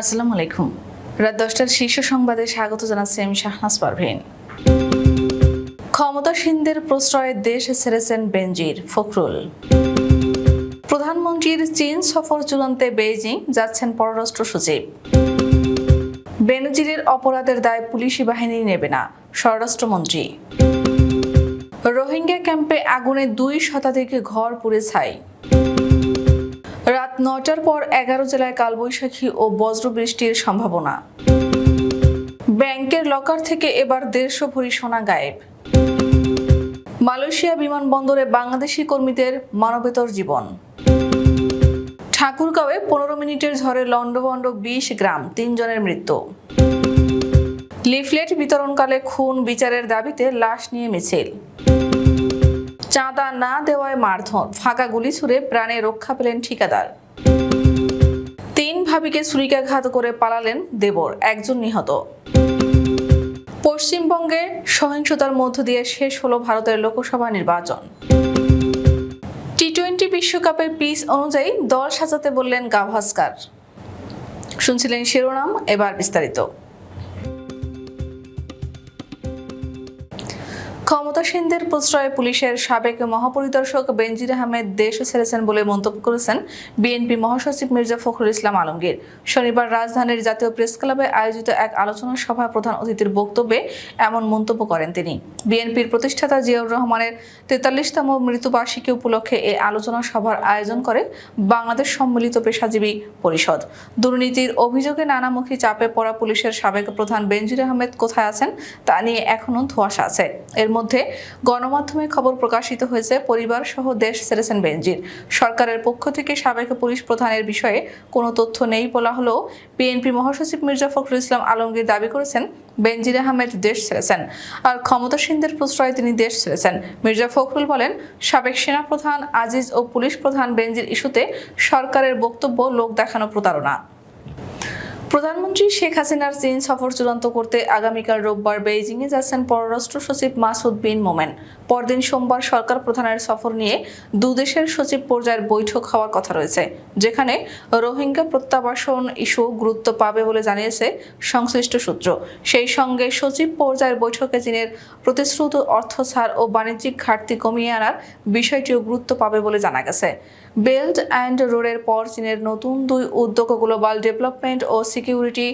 আসসালামু আলাইকুম। রাত দশটার শীর্ষ সংবাদে স্বাগত জানাচ্ছি আমি শাহনাজ পারভীন। ক্ষমতাসীনদের প্রশ্রয়ে দেশ ছেড়েছেন বেনজির, ফখরুল। প্রধানমন্ত্রীর চীন সফর চূড়ান্তে বেইজিং, যাচ্ছেন পররাষ্ট্র সচিব। বেনজিরের অপরাধের দায় পুলিশি বাহিনী নেবে না, স্বরাষ্ট্রমন্ত্রী। রোহিঙ্গা ক্যাম্পে আগুনে দুই শতাধিক ঘর পুড়ে ছাই। রাত নটার পর এগারো জেলায় কালবৈশাখী ও বজ্র বৃষ্টির সম্ভাবনা। ব্যাংকের লকার থেকে এবার দেড়শো ভরি সোনা গায়েব। মালয়েশিয়া বিমানবন্দরে বাংলাদেশি কর্মীদের মানবেতর জীবন। ঠাকুরগাঁওয়ে পনেরো মিনিটের ঝড়ে লন্ডভন্ড বিশ গ্রাম, তিনজনের মৃত্যু। লিফলেট বিতরণকালে খুন বিচারের দাবিতে লাশ নিয়ে মিছিল। চাঁদা না দেওয়ায় মারধর। ফাঁকা গুলি ছুড়ে প্রাণে রক্ষা পেলেন ঠিকাদার। তিন ভাবিকে ছুরিকাঘাত করে পালালেন দেবর, একজন নিহত। পশ্চিমবঙ্গে সহিংসতার মধ্য দিয়ে শেষ হলো ভারতের লোকসভা নির্বাচন। টি টোয়েন্টি বিশ্বকাপের পিচ অনুযায়ী দল সাজাতে বললেন গাভাস্কার। শুনছিলেন শিরোনাম, এবার বিস্তারিত। ক্ষমতাসীনদের প্রশ্রয়ে পুলিশের সাবেক মহাপরিদর্শক বেনজির আহমেদ দেশ ছেড়েছেন বলে মন্তব্য করেছেন বিএনপি মহাসচিব মির্জা ফখরুল ইসলাম আলমগীর। শনিবার রাজধানীর জাতীয় প্রেস ক্লাবে আয়োজিত এক আলোচনা সভায় প্রধান অতিথির বক্তব্যে এমন মন্তব্য করেন তিনি। বিএনপির প্রতিষ্ঠাতা জিয়াউর রহমানের তেতাল্লিশতম মৃত্যুবার্ষিকী উপলক্ষে এই আলোচনা সভার আয়োজন করে বাংলাদেশ সম্মিলিত পেশাজীবী পরিষদ। দুর্নীতির অভিযোগে নানামুখী চাপে পড়া পুলিশের সাবেক প্রধান বেনজির আহমেদ কোথায় আছেন তা নিয়ে এখনও ধোঁয়াশা আছে। এর মধ্যে গণমাধ্যমে খবর প্রকাশিত হয়েছে পরিবার সহ দেশ ছেড়েছেন বেনজির। সরকারের পক্ষ থেকে সাবেক পুলিশ প্রধানের বিষয়ে কোনো তথ্য নেই বলা হলেও বিএনপি মহাসচিব মির্জা ফখরুল ইসলাম আলমগীর দাবি করেছেন, বেনজির আহমেদ দেশ ছেড়েছেন। আর ক্ষমতাসীনদের প্রশ্রয়ে তিনি দেশ ছেড়েছেন। মির্জা ফখরুল বলেন, সাবেক সেনাপ্রধান আজিজ ও পুলিশ প্রধান বেনজির ইস্যুতে সরকারের বক্তব্য লোক দেখানো প্রতারণা। প্রধানমন্ত্রী শেখ হাসিনার চীন সফর চূড়ান্ত করতে আগামীকাল রোববার বেইজিংয়ে যাচ্ছেন পররাষ্ট্র সচিব মাসুদ বিন মোমেন। পরদিন সোমবার সরকার প্রধানের সফর নিয়ে দুদেশের সচিব পর্যায়ের বৈঠক হওয়ার কথা রয়েছে, যেখানে রোহিঙ্গা প্রত্যাবাসন ইস্যু গুরুত্ব পাবে বলে জানিয়েছে সংশ্লিষ্ট সূত্র। সেই সঙ্গে সচিব পর্যায়ের বৈঠকে চীনের প্রতিশ্রুত অর্থ ছাড় ও বাণিজ্যিক ঘাটতি কমিয়ে আনার বিষয়টিও গুরুত্ব পাবে বলে জানা গেছে। বেল্ট অ্যান্ড রোডের পর চীনের নতুন দুই উদ্যোগ গ্লোবাল ডেভেলপমেন্ট ও সিকিউরিটি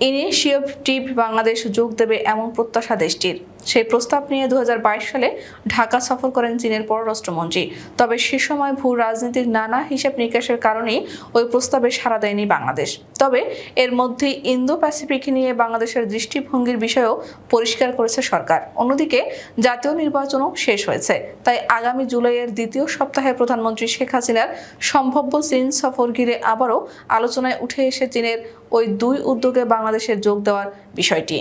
ইনিশিয়েটিভ বাংলাদেশ যোগ দেবে এমন প্রত্যাশা দেশটির। সেই প্রস্তাব নিয়ে দু হাজার বাইশ সালে ঢাকা সফর করেন চীনের পররাষ্ট্রমন্ত্রী। তবে সে সময় ভূ রাজনীতির নানা হিসাব নিকাশের কারণেই ওই প্রস্তাবে সাড়া দেয়নি বাংলাদেশ। তবে এর মধ্যে ইন্দো প্যাসিফিক নিয়ে বাংলাদেশের দৃষ্টিভঙ্গির বিষয়েও পরিষ্কার করেছে সরকার। অন্যদিকে জাতীয় নির্বাচনও শেষ হয়েছে। তাই আগামী জুলাইয়ের দ্বিতীয় সপ্তাহে প্রধানমন্ত্রী শেখ হাসিনার সম্ভাব্য চীন সফর ঘিরে আবারও আলোচনায় উঠে এসে চীনের ওই দুই উদ্যোগে বাংলাদেশের যোগ দেওয়ার বিষয়টি।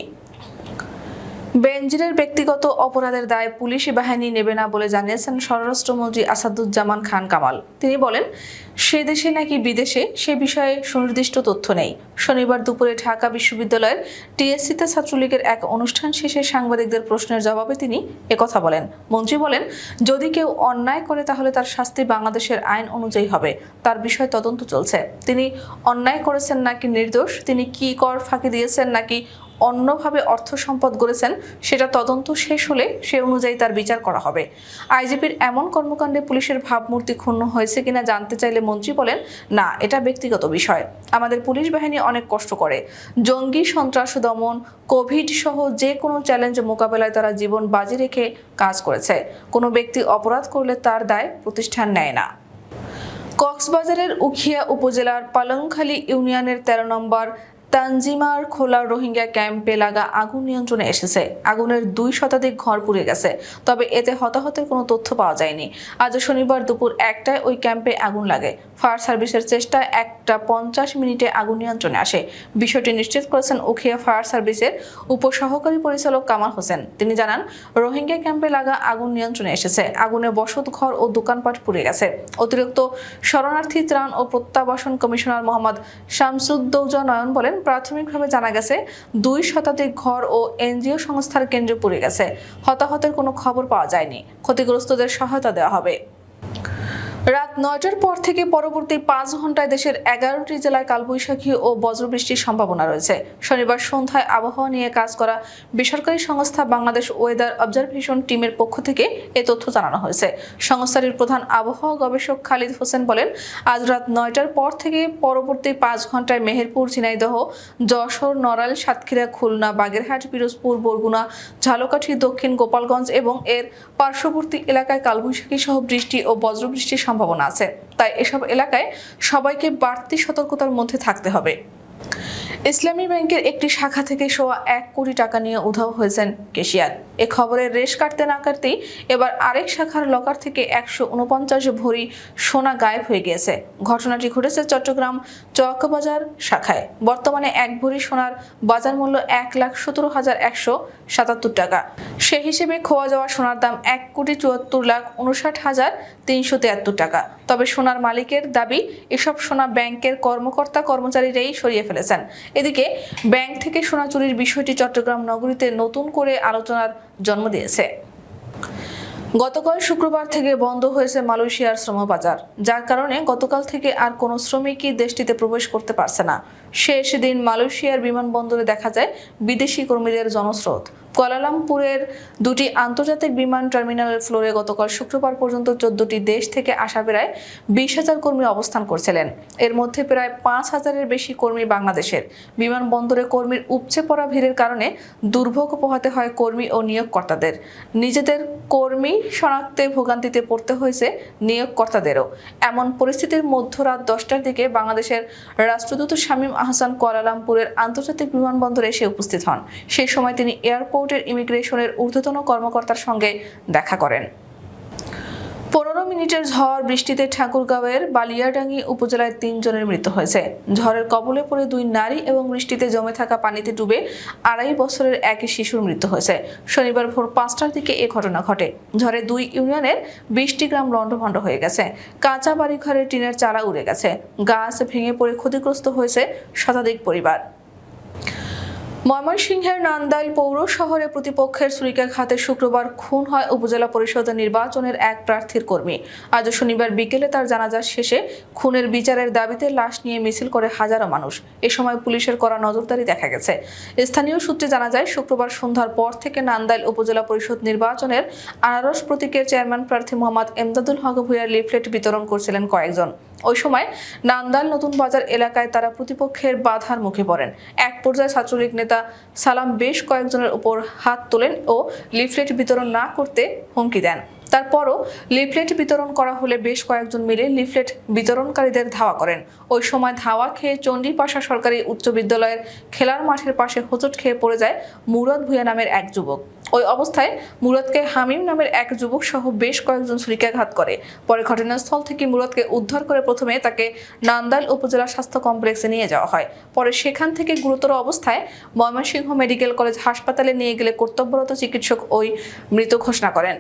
বেনজিরের ব্যক্তিগত অপরাধের দায় পুলিশি বাহিনী নেবে না বলে জানিয়েছেন স্বরাষ্ট্রমন্ত্রী আসাদুজ্জামান খান কামাল। তিনি বলেন, সে দেশে নাকি বিদেশে সে বিষয়ে সুনির্দিষ্ট তথ্য নেই। শনিবার দুপুরে ঢাকা বিশ্ববিদ্যালয়ের টিএসসিতে ছাত্রলীগের এক অনুষ্ঠান শেষে সাংবাদিকদের প্রশ্নের জবাবে তিনি একথা বলেন। মন্ত্রী বলেন, যদি কেউ অন্যায় করে তাহলে তার শাস্তি বাংলাদেশের আইন অনুযায়ী হবে। তার বিষয়ে তদন্ত চলছে। তিনি অন্যায় করেছেন নাকি নির্দোষ? তিনি কি কর ফাঁকি দিয়েছেন নাকি অন্যভাবে অর্থ সম্পদ গড়েছেন, সেটা তদন্ত শেষ হলে সে অনুযায়ী তার বিচার করা হবে। আইজিপির এমন কর্মকাণ্ডে পুলিশের ভাবমূর্তি ক্ষুণ্ণ হয়েছে কিনা জানতে চাইলে মন্ত্রী বলেন, না, এটা ব্যক্তিগত বিষয়। আমাদের পুলিশ বাহিনী অনেক কষ্ট করে। জঙ্গি, সন্ত্রাস, দমন, কোভিড সহ যে কোনো চ্যালেঞ্জ মোকাবেলায় তারা জীবন বাজি রেখে কাজ করেছে। কোনো ব্যক্তি অপরাধ করলে তার দায় প্রতিষ্ঠান নেয় না। কক্সবাজারের উখিয়া উপজেলার পালংখালী ইউনিয়নের তেরো নম্বর তানজিমার খোলা রোহিঙ্গা ক্যাম্পে লাগা আগুন নিয়ন্ত্রণে এসেছে। আগুনের দুই শতাধিক ঘর পুড়ে গেছে, তবে এতে হতাহতের কোনো তথ্য পাওয়া যায়নি। আজ শনিবার দুপুর একটায় ওই ক্যাম্পে আগুন লাগে। ফায়ার সার্ভিসের চেষ্টায় একটা পঞ্চাশ মিনিটে আগুন নিয়ন্ত্রণে আসে। বিষয়টি নিশ্চিত করেছেন উখিয়া ফায়ার সার্ভিসের উপসহকারী পরিচালক কামাল হোসেন। তিনি জানান, রোহিঙ্গা ক্যাম্পে লাগা আগুন নিয়ন্ত্রণে এসেছে। আগুনে বসত ঘর ও দোকানপাট পুড়ে গেছে। অতিরিক্ত শরণার্থী ত্রাণ ও প্রত্যাবাসন কমিশনার মোহাম্মদ শামসুদ্দৌজা নয়ন বলেন প্রাথমিকভাবে জানা গেছে, দুই শতাধিক ঘর ও এনজিও সংস্থার কেন্দ্রে পুড়ে গেছে। হতাহতের কোনো খবর পাওয়া যায়নি। ক্ষতিগ্রস্তদের সহায়তা দেওয়া হবে। রাত নয়টার পর থেকে পরবর্তী পাঁচ ঘন্টায় দেশের এগারোটি জেলায় কালবৈশাখী ও বজ্রবৃষ্টির সম্ভাবনা রয়েছে। শনিবার সন্ধ্যায় আবহাওয়া নিয়ে কাজ করা বেসরকারি সংস্থা বাংলাদেশ ওয়েদার অবজারভেশন টিমের পক্ষ থেকে এ তথ্য জানানো হয়েছে। সংস্থাটির প্রধান আবহাওয়া গবেষক খালিদ হোসেন বলেন, আজ রাত নয়টার পর থেকে পরবর্তী পাঁচ ঘন্টায় মেহেরপুর, ঝিনাইদহ, যশোর, নড়াইল, সাতক্ষীরা, খুলনা, বাগেরহাট, পিরোজপুর, বরগুনা, ঝালকাঠি, দক্ষিণ গোপালগঞ্জ এবং এর পার্শ্ববর্তী এলাকায় কালবৈশাখী সহ বৃষ্টি ও বজ্রবৃষ্টির সম্ভাবনা আছে। তাই এসব এলাকায় সবাইকে বাড়তি সতর্কতার মধ্যে থাকতে হবে। ইসলামী ব্যাংকের একটি শাখা থেকে সোয়া এক কোটি টাকা নিয়ে উধাও হয়েছেন কেশিয়ার। এ খবরের রেশ কাটতে না কাটতেই এবার আরেক শাখার লকার থেকে একশো উনপঞ্চাশ ভরি সোনা গায়েব হয়ে গিয়েছে। ঘটনাটি ঘটেছে চট্টগ্রাম চকবাজার শাখায়। বর্তমানে এক ভরি সোনার বাজার মূল্য এক লাখ সতেরো হাজার একশো সাতাত্তর টাকা। সে হিসেবে খোয়া যাওয়া সোনার দাম এক কোটি চুয়াত্তর লাখ উনষাট হাজার তিনশো তিয়াত্তর টাকা। তবে সোনার মালিকের দাবি, এসব সোনা ব্যাংকের কর্মকর্তা কর্মচারীরাই সরিয়ে ফেলেছেন। এদিকে ব্যাংক থেকে সোনা চুরির বিষয়টি চট্টগ্রাম নগরীতে নতুন করে আলোচনার জন্ম দিয়েছে। গতকাল শুক্রবার থেকে বন্ধ হয়েছে মালয়েশিয়ার শ্রম বাজার যার কারণে গতকাল থেকে আর কোনো শ্রমিকই দেশটিতে প্রবেশ করতে পারছে না। শেষ দিন মালয়েশিয়ার বিমানবন্দরে দেখা যায় বিদেশি কর্মীদের জনস্রোত। কুয়ালালামপুরের দুটি আন্তর্জাতিক বিমান টার্মিনালের ফ্লোরে গতকাল শুক্রবার পর্যন্ত চোদ্দটি দেশ থেকে আসা প্রায় বিশ হাজার কর্মী অবস্থান করছিলেন। এর মধ্যে প্রায় পাঁচ হাজারের বেশি কর্মী বাংলাদেশের। বিমানবন্দরে কর্মীর উপচে পড়া ভিড়ের কারণে দুর্ভোগ পোহাতে হয় কর্মী ও নিয়োগকর্তাদের। নিজেদের কর্মী শনাক্তে ভোগান্তিতে পড়তে হয়েছে নিয়োগকর্তাদেরও। এমন পরিস্থিতির মধ্যরাত দশটার দিকে বাংলাদেশের রাষ্ট্রদূত শামীম আহসান কুয়ালালামপুরের আন্তর্জাতিক বিমানবন্দরে এসে উপস্থিত হন। সেই সময় তিনি এয়ারপোর্টের ইমিগ্রেশনের ঊর্ধ্বতন কর্মকর্তার সঙ্গে দেখা করেন। পনেরো মিনিটের ঝড় বৃষ্টিতে ঠাকুরগাঁওয়ের বালিয়াডাঙ্গি উপজেলায় তিনজনের মৃত্যু হয়েছে। ঝড়ের কবলে পড়ে দুই নারী এবং বৃষ্টিতে জমে থাকা পানিতে ডুবে আড়াই বছরের এক শিশুর মৃত্যু হয়েছে। শনিবার ভোর পাঁচটার দিকে এ ঘটনা ঘটে। ঝড়ে দুই ইউনিয়নের বিশটি গ্রাম লণ্ডভণ্ড হয়ে গেছে। কাঁচা বাড়িঘরের টিনের চালা উড়ে গেছে। গাছ ভেঙে পড়ে ক্ষতিগ্রস্ত হয়েছে শতাধিক পরিবার। ময়মনসিংহের নান্দাইল পৌর শহরে প্রতিপক্ষের ছুরিকাঘাতে শুক্রবার খুন হয় উপজেলা পরিষদ নির্বাচনের এক প্রার্থীর কর্মী। আজ শনিবার বিকেলে তার জানাজা শেষে খুনের বিচারের দাবিতে লাশ নিয়ে মিছিল করে হাজারো মানুষ। এ সময় পুলিশের করা নজরদারি দেখা গেছে। স্থানীয় সূত্রে জানা যায়, শুক্রবার সন্ধ্যার পর থেকে নান্দাইল উপজেলা পরিষদ নির্বাচনের আনারস প্রতীকের চেয়ারম্যান প্রার্থী মোহাম্মদ এমদাদুল হক ভুইয়ার লিফলেট বিতরণ করছিলেন কয়েকজন। ওই সময় নান্দাল নতুন বাজার এলাকায় তারা প্রতিপক্ষের বাধার মুখে পড়েন। এক পর্যায়ে ছাত্রলীগ নেতা সালাম বেশ কয়েকজনের উপর হাত তোলেন ও লিফলেট বিতরণ না করতে হুমকি দেন। তারপরও লিফলেট বিতরণ করা হলে বেশ কয়েকজন মিলে লিফলেট বিতরণকারীদের ধাওয়া করেন। ওই সময় ধাওয়া খেয়ে চণ্ডীপাশা সরকারি উচ্চ বিদ্যালয়ের খেলার মাঠের পাশে হোঁচট খেয়ে পড়ে যায় মুরাদ ভুঁইয়া নামের এক যুবক। ওই অবস্থায় মুরাদকে হামিম নামের এক যুবক সহ বেশ কয়েকজন ছুরিকাঘাত করে। পরে ঘটনাস্থল থেকে মুরাদকে উদ্ধার করে প্রথমে তাকে নান্দাল উপজেলা স্বাস্থ্য কমপ্লেক্সে নিয়ে যাওয়া হয়। পরে সেখান থেকে গুরুতর অবস্থায় ময়মনসিংহ মেডিকেল কলেজ হাসপাতালে নিয়ে গেলে কর্তব্যরত চিকিৎসক ওই মৃত ঘোষণা করেন।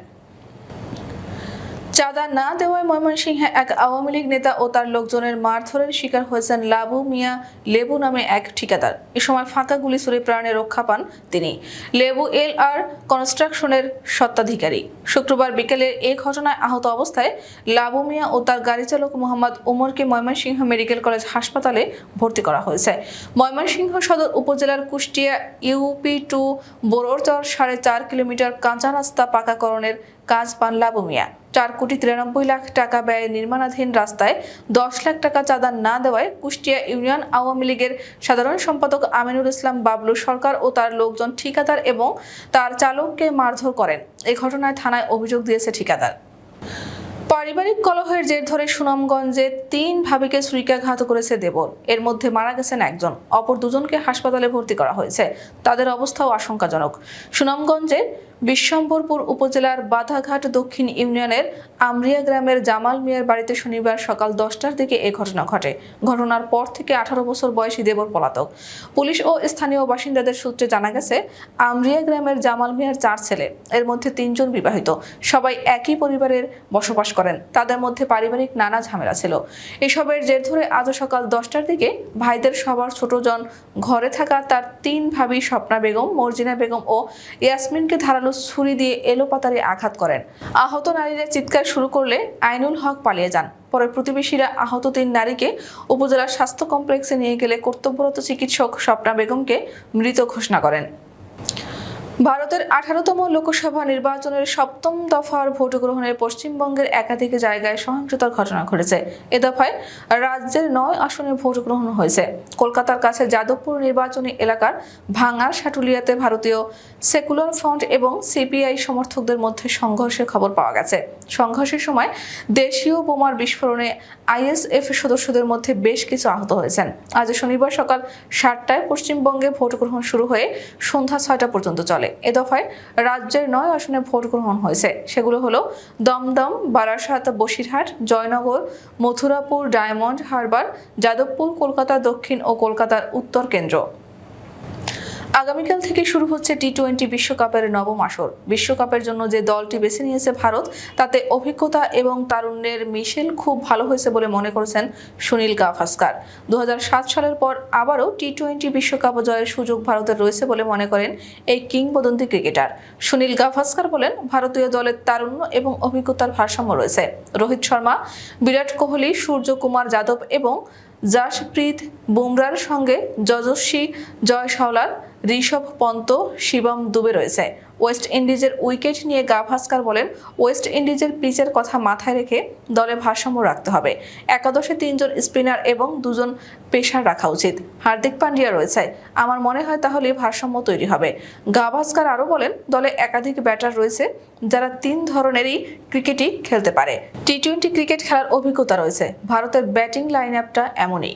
চাঁদা না দেওয়ায় ময়মনসিংহে এক আওয়ামী লীগ নেতা ও তার লোকজনের মারধরের শিকার হয়েছেন লাবু মিয়া লেবু নামে এক ঠিকাদার। এ সময় ফাঁকা গুলি ছুড়ে প্রাণে রক্ষা পান তিনি। লেবু এল আর কনস্ট্রাকশনের স্বত্বাধিকারী। শুক্রবার বিকেলে এ ঘটনায় আহত অবস্থায় লাবু মিয়া ও তার গাড়ি চালক মোহাম্মদ উমরকে ময়মনসিংহ মেডিকেল কলেজ হাসপাতালে ভর্তি করা হয়েছে। ময়মনসিংহ সদর উপজেলার কুষ্টিয়া ইউপি টু বোরোরচর সাড়ে চার কিলোমিটার কাঁচা রাস্তা পাকাকরণের কাজ পান লাবু মিয়া চার কোটি তিরানব্বই লাখ টাকা ব্যয়ে নির্মাণাধীন রাস্তায় দশ লাখ টাকা চাঁদা না দেওয়ায় কুষ্টিয়া ইউনিয়ন আওয়ামী লীগের সাধারণ সম্পাদক আমিনুল ইসলাম বাবলু সরকার ও তার লোকজন ঠিকাদার এবং তার চালককে মারধর করেন। এ ঘটনায় থানায় অভিযোগ দিয়েছে ঠিকাদার। পারিবারিক কলহের জের ধরে সুনামগঞ্জে তিন ভাবিকে ছুরিকাঘাত করেছে দেবর। এর মধ্যে মারা গেছেন একজন। অপর দুজনকে হাসপাতালে ভর্তি করা হয়েছে। তাদের অবস্থাও আশঙ্কাজনক। সুনামগঞ্জের বিশ্বম্বরপুর উপজেলার বাধাঘাট দক্ষিণ ইউনিয়নের আমরিয়া গ্রামের জামাল মিয়ার বাড়িতে শনিবার সকাল দশটার দিকে এ ঘটনা ঘটে। ঘটনার পর থেকে আঠারো বছর বয়সী দেবর পলাতক। পুলিশ ও স্থানীয় বাসিন্দাদের সূত্রে জানা গেছে, আমরিয়া গ্রামের জামাল মিয়ার চার ছেলে, এর মধ্যে তিনজন বিবাহিত। সবাই একই পরিবারের বসবাস করেন। তাদের মধ্যে পারিবারিক নানা ঝামেলা ছিল। এসবের জের ধরে আজও সকাল দশটার দিকে ভাইদের সবার ছোটজন ঘরে থাকা তার তিন ভাবি স্বপ্না বেগম, মর্জিনা বেগম ও ইয়াসমিনকে ধারালো ধারালো ছুরি দিয়ে এলোপাতারে আঘাত করেন। আহত নারীরা চিৎকার শুরু করলে আইনুল হক পালিয়ে যান। পরে প্রতিবেশীরা আহত তিন নারীকে উপজেলার স্বাস্থ্য কমপ্লেক্সে নিয়ে গেলে কর্তব্যরত চিকিৎসক স্বপ্না বেগমকে মৃত ঘোষণা করেন। ভারতের আঠারোতম লোকসভা নির্বাচনের সপ্তম দফার ভোট গ্রহণে পশ্চিমবঙ্গের একাধিক জায়গায় সহিংসতার ঘটনা ঘটেছে। এ দফায় রাজ্যের নয় আসনে ভোট গ্রহণ হয়েছে। কলকাতার কাছে যাদবপুর নির্বাচনী এলাকার ভাঙার সাটুলিয়াতে ভারতীয় সেকুলার ফ্রন্ট এবং সিপিআই সমর্থকদের মধ্যে সংঘর্ষের খবর পাওয়া গেছে। সংঘর্ষের সময় দেশীয় বোমার বিস্ফোরণে আইএসএফ সদস্যদের মধ্যে বেশ কিছু আহত হয়েছেন। আজ শনিবার সকাল সাতটায় পশ্চিমবঙ্গে ভোট গ্রহণ শুরু হয়ে সন্ধ্যা ছয়টা পর্যন্ত চলে। এ দফায় রাজ্যের নয় আসনে ভোট গ্রহণ হয়েছে। সেগুলো হলো দমদম, বারাসাত, বসিরহাট, জয়নগর, মথুরাপুর, ডায়মন্ড হারবার, যাদবপুর, কলকাতা দক্ষিণ ও কলকাতার উত্তর কেন্দ্র। আগামীকাল থেকে শুরু হচ্ছে টি টোয়েন্টি বিশ্বকাপের নবম আসর। বিশ্বকাপের জন্য যে দলটি বেছে নিয়েছে ভারত, তাতে অভিজ্ঞতা এবং তারুণ্যের মিশেল খুব ভালো হয়েছে বলে মনে করেছেন সুনীল গাভাস্কার। দু হাজার সাত সালের পর আবারও টি টোয়েন্টি বিশ্বকাপ জয়ের সুযোগ ভারতের রয়েছে বলে মনে করেন এই কিংবদন্তি ক্রিকেটার। সুনীল গাভাস্কার বলেন, ভারতীয় দলের তারুণ্য এবং অভিজ্ঞতার ভারসাম্য রয়েছে। রোহিত শর্মা, বিরাট কোহলি, সূর্যকুমার যাদব এবং জাসপ্রীত বুমরার সঙ্গে যশস্বী জয়সওয়াল ঋষভ পন্ত, শিবম দুবে রয়েছে। ওয়েস্ট ইন্ডিজের উইকেট নিয়ে গাভাস্কার বলেন, ওয়েস্ট ইন্ডিজের পিচের কথা মাথায় রেখে দলে ভারসাম্য রাখতে হবে। একাদশে তিনজন স্পিনার এবং দুজন পেশার রাখা উচিত। হার্দিক পান্ডিয়া রয়েছে। আমার মনে হয় তাহলে ভারসাম্য তৈরি হবে। গাভাস্কার আরও বলেন, দলে একাধিক ব্যাটার রয়েছে যারা তিন ধরনেরই ক্রিকেটই খেলতে পারে। টি টোয়েন্টি ক্রিকেট খেলার অভিজ্ঞতা রয়েছে। ভারতের ব্যাটিং লাইন আপটা এমনই।